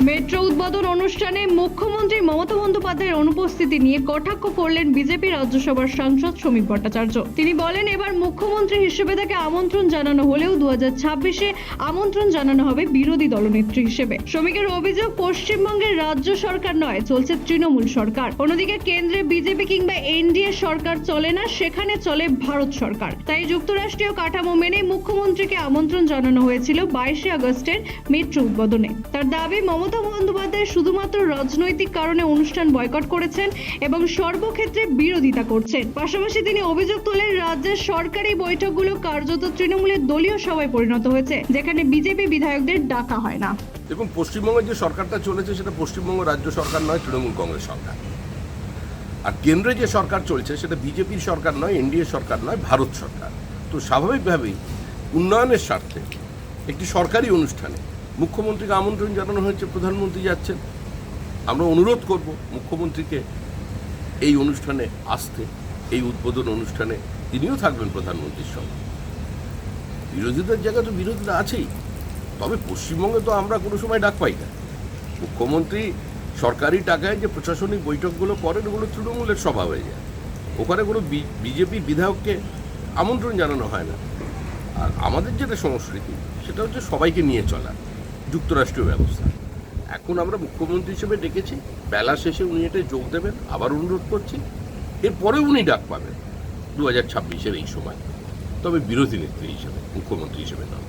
Metro উদ্বোধন অনুষ্ঠানে মুখ্যমন্ত্রী মমতা বন্দ্যোপাধ্যায়ের অনুপস্থিতি নিয়ে কটাক্ষ করলেন বিজেপি রাজ্যসভার সাংসদ শ্রমিক ভট্টাচার্য। তিনি বলেন, এবার মুখ্যমন্ত্রী হিসেবে তাকে আমন্ত্রণ জানানো হলেও দু ছাব্বিশে আমন্ত্রণ জানানো হবে বিরোধী দলনেত্রী হিসেবে। শ্রমিকের অভিযোগ পশ্চিমবঙ্গের রাজ্য সরকার নয়, চলছে তৃণমূল সরকার। অন্যদিকে কেন্দ্রে বিজেপি কিংবা এনডিএ সরকার চলে না, সেখানে চলে ভারত সরকার। তাই যুক্তরাষ্ট্রীয় কাঠামো মেনে মুখ্যমন্ত্রীকে আমন্ত্রণ জানানো হয়েছিল বাইশে আগস্টের মেট্রো উদ্বোধনে। তার দাবি, মমতা বন্দ্যোপাধ্যায় শুধুমাত্র রাজনৈতিক কারণে অনুষ্ঠান বয়কট করেছেন এবং সর্বক্ষেত্রে বিরোধিতা করছেন। পাশাপাশি তিনি অভিযোগ তোলেন, রাজ্যের সরকারি বৈঠকগুলো কার্যত তৃণমূলের দলীয় সভায় পরিণত হয়েছে, যেখানে বিজেপি বিধায়কদের ডাকা হয় না। এবং পশ্চিমবঙ্গের যে সরকারটা চলেছে সেটা পশ্চিমবঙ্গ রাজ্য সরকার নয়, তৃণমূল কংগ্রেস সরকার। আর কেন্দ্রে যে সরকার চলছে সেটা বিজেপির সরকার নয়, এনডিএ সরকার নয়, ভারত সরকার। তো স্বাভাবিকভাবেই উন্নয়নের স্বার্থে একটি সরকারি অনুষ্ঠানে মুখ্যমন্ত্রীকে আমন্ত্রণ জানানো হয়েছে, প্রধানমন্ত্রী যাচ্ছেন। আমরা অনুরোধ করব মুখ্যমন্ত্রীকে এই অনুষ্ঠানে আসতে, এই উদ্বোধন অনুষ্ঠানে তিনিও থাকবেন প্রধানমন্ত্রীর সঙ্গে। বিরোধীদের জায়গায় তো বিরোধীরা আছেই, তবে পশ্চিমবঙ্গে তো আমরা কোনো সময় ডাক পাই না। মুখ্যমন্ত্রী সরকারি টাকায় যে প্রশাসনিক বৈঠকগুলো করেন, ওগুলো তৃণমূলের সভা হয়ে যায়। ওখানে কোনো বিজেপি বিধায়ককে আমন্ত্রণ জানানো হয় না। আর আমাদের যেটা সংস্কৃতি, সেটা হচ্ছে সবাইকে নিয়ে চলা। যুক্তরাষ্ট্রীয় ব্যবস্থা। এখন আমরা মুখ্যমন্ত্রী হিসেবে ডেকেছি, বেলা শেষে উনি এটা যোগ দেবেন, আবার অনুরোধ করছি। এরপরে উনি ডাক পাবেন দু হাজার ছাব্বিশের এই সময়। তবে বিরোধী নেত্রী হিসেবে, মুখ্যমন্ত্রী হিসেবে নয়।